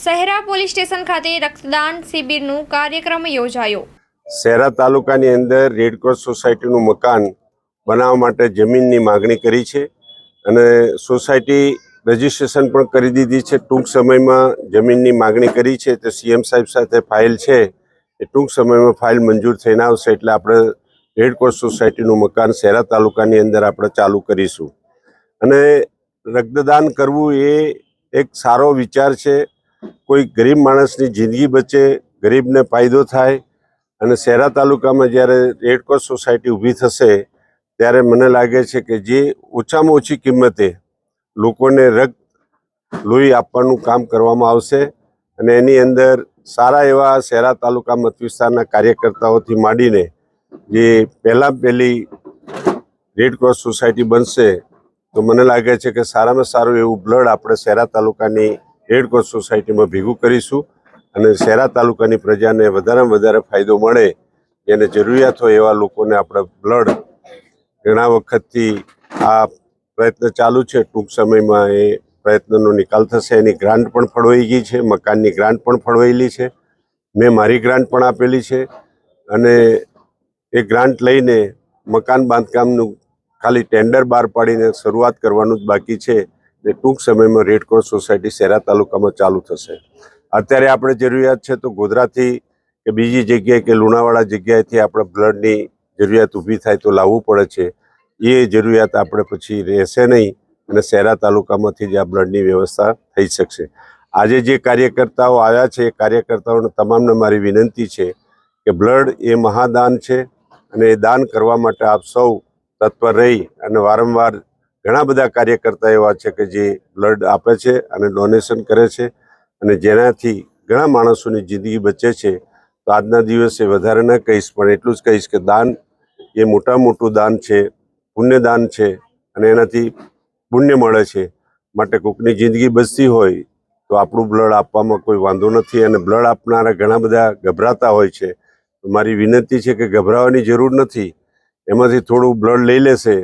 Shehera police station ખાતે રક્તદાન શિબિરનું કાર્યક્રમ યોજાયો. શહેરા તાલુકાની અંદર રેડક્રોસ સોસાયટીનું મકાન બનાવવા માટે જમીનની માગણી કરી છે અને સોસાયટી રજીસ્ટ્રેશન પણ કરી દીધી છે. ટૂંક સમયમાં જમીનની માગણી કરી છે. તો સીએમ સાહેબ સાથે ફાઇલ છે. એ ટૂંક સમયમાં ફાઇલ મંજૂર થઈને આવશે એટલે આપણે રેડક્રોસ સોસાયટીનું મકાન શહેરા તાલુકાની અંદર આપણે ચાલુ કરીશું. અને રક્તદાન કરવું એ એક સારો વિચાર છે. કોઈ ગરીબ માણસની જિંદગી બચે, ગરીબને ફાયદો થાય અને શહેરા તાલુકામાં જ્યારે રેડક્રોસ સોસાયટી ઊભી થશે, ત્યારે મને લાગે છે કે જે ઓછામાં ઓછી કિંમતે લોકોને રક્ત લોહી આપવાનું કામ કરવામાં આવશે અને એની અંદર સારા એવા શહેરા તાલુકા મત વિસ્તારના કાર્યકર્તાઓથી માંડીને જે પહેલાં પહેલી રેડક્રોસ સોસાયટી બનશે, તો મને લાગે છે કે સારામાં સારું એવું બ્લડ આપણે શહેરા તાલુકાની રેડક્રોસ સોસાયટીમાં ભેગું કરીશું અને શહેરા તાલુકાની પ્રજાને વધારેમાં વધારે ફાયદો મળે એને જરૂરિયાત હોય એવા લોકોને આપણે બ્લડ ઘણા વખતથી આ પ્રયત્ન ચાલુ છે. ટૂંક સમયમાં એ પ્રયત્નનો નિકાલ થશે. એની ગ્રાન્ટ પણ ફળવાઈ ગઈ છે. મકાનની ગ્રાન્ટ પણ ફળવાયેલી છે. મેં મારી ગ્રાન્ટ પણ આપેલી છે અને એ ગ્રાન્ટ લઈને મકાન બાંધકામનું ખાલી ટેન્ડર બહાર પાડીને શરૂઆત કરવાનું જ બાકી છે. ને ટૂંક સમયમાં રેડક્રોસ સોસાયટી શેરા તાલુકામાં ચાલુ થશે. અત્યારે આપણે જરૂરિયાત છે તો ગોધરાથી કે બીજી જગ્યાએ કે લુણાવાડા જગ્યાએથી આપણે બ્લડની જરૂરિયાત ઊભી થાય તો લાવવું પડે છે. એ જરૂરિયાત આપણે પછી રહેશે નહીં અને શહેરા તાલુકામાંથી જ આ બ્લડની વ્યવસ્થા થઈ શકશે. આજે જે કાર્યકર્તાઓ આવ્યા છે, એ કાર્યકર્તાઓને તમામને મારી વિનંતી છે કે બ્લડ એ મહાદાન છે અને એ દાન કરવા માટે આપ સૌ તત્પર રહી અને વારંવાર ઘણા બધા કાર્યકર્તા એવા છે કે જે બ્લડ આપે છે અને ડોનેશન કરે છે અને જેનાથી ઘણા માણસોની જિંદગી બચે છે. તો આજના દિવસે વધારે ન કહીશ, પણ એટલું જ કહીશ કે દાન એ મોટા મોટું દાન છે પુણ્યદાન છે અને એનાથી પુણ્ય મળે છે. માટે કોઈકની જિંદગી બચતી હોય તો આપણું બ્લડ આપવામાં કોઈ વાંધો નથી અને બ્લડ આપનારા ઘણા બધા ગભરાતા હોય છે. મારી વિનંતી છે કે ગભરાવાની જરૂર નથી. એમાંથી થોડું બ્લડ લઈ લેશે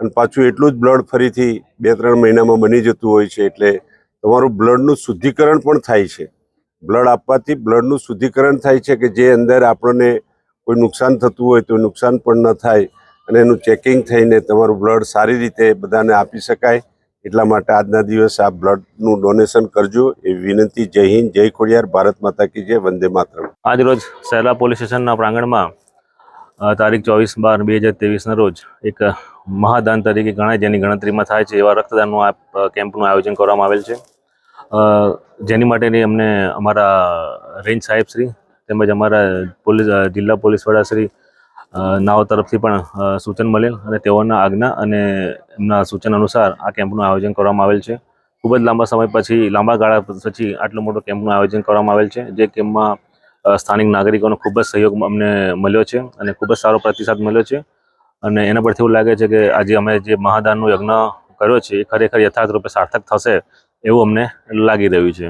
અને પાછું એટલું જ બ્લડ ફરીથી બે ત્રણ મહિનામાં બની જતું હોય છે, એટલે તમારું બ્લડનું શુદ્ધિકરણ પણ થાય છે. બ્લડ આપવાથી બ્લડનું શુદ્ધિકરણ થાય છે કે જે અંદર આપણને કોઈ નુકસાન થતું હોય તો નુકસાન પણ ન થાય અને એનું ચેકિંગ થઈને તમારું બ્લડ સારી રીતે બધાને આપી શકાય. એટલા માટે આજના દિવસે આ બ્લડનું ડોનેશન કરજો. એ વિનંતી. જય હિન્દ, જય ખોડિયાર, ભારત માતા કી જય, વંદે માતરમ. આજ રોજ સહેલા પોલીસ સ્ટેશનના પ્રાંગણમાં તારીખ ચોવીસ બાર બે હજાર ત્રેવીસના રોજ એક મહાદાન તરીકે ગણાય જેની ગણતરીમાં થાય છે એવા રક્તદાનનું આ કેમ્પનું આયોજન કરવામાં આવેલ છે. જેની માટેની અમને અમારા રેન્જ સાહેબ શ્રી તેમજ અમારા પોલીસ જિલ્લા પોલીસ વડા શ્રી નાઓ તરફથી પણ સૂચન મળેલ અને તેઓના આજ્ઞા અને એમના સૂચન અનુસાર આ કેમ્પનું આયોજન કરવામાં આવેલ છે. ખૂબ જ લાંબા સમય પછી, લાંબા ગાળા પછી આટલો મોટો કેમ્પનું આયોજન કરવામાં આવેલ છે. જે કેમ્પમાં સ્થાનિક નાગરિકોનો ખૂબ જ સહયોગ અમને મળ્યો છે અને ખૂબ જ સારો પ્રતિસાદ મળ્યો છે. અને એના પરથી એવું લાગે છે કે આજે અમે જે મહાદાનનું યજ્ઞ કર્યો છે એ ખરેખર યથાર્થ રૂપે સાર્થક થશે એવું અમને લાગી રહ્યું છે.